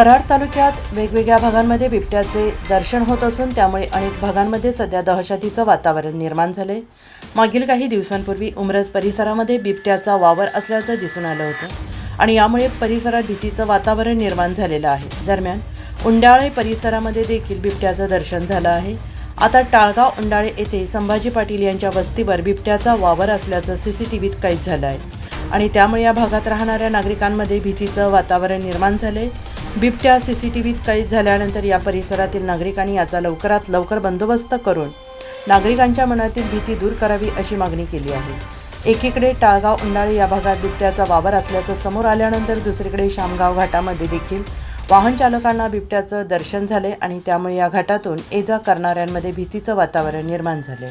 कराड तालुक्यात वेगवेगळ्या भागांमध्ये बिबट्याचे दर्शन होत असून त्यामुळे अनेक भागांमध्ये सध्या दहशतीचं वातावरण निर्माण झाले मागील काही दिवसांपूर्वी उमरज परिसरामध्ये बिबट्याचा वावर असल्याचं दिसून आलं होतं आणि यामुळे परिसरात भीतीचं वातावरण निर्माण झालेलं आहे. दरम्यान उंडाळे परिसरामध्ये देखील बिबट्याचं दर्शन झालं आहे. आता टाळगाव उंडाळे येथे संभाजी पाटील यांच्या वस्तीवर बिबट्याचा वावर असल्याचं सी सी टी व्हीत कैद झालं आहे आणि त्यामुळे या भागात राहणाऱ्या नागरिकांमध्ये भीतीचं वातावरण निर्माण झालं आहे बिबट्या सीसीटीव्हीत कैद झाल्यानंतर या परिसरातील नागरिकांनी याचा लवकरात लवकर बंदोबस्त करून नागरिकांच्या मनातील भीती दूर करावी अशी मागणी केली आहे. एकीकडे टाळगाव उंडाळे या भागात बिबट्याचा वावर असल्याचं समोर आल्यानंतर दुसरीकडे शामगाव घाटामध्ये देखील वाहन चालकांना बिबट्याचं दर्शन झाले आणि त्यामुळे या घाटातून ये जा करणाऱ्यांमध्ये भीतीचं वातावरण निर्माण झाले.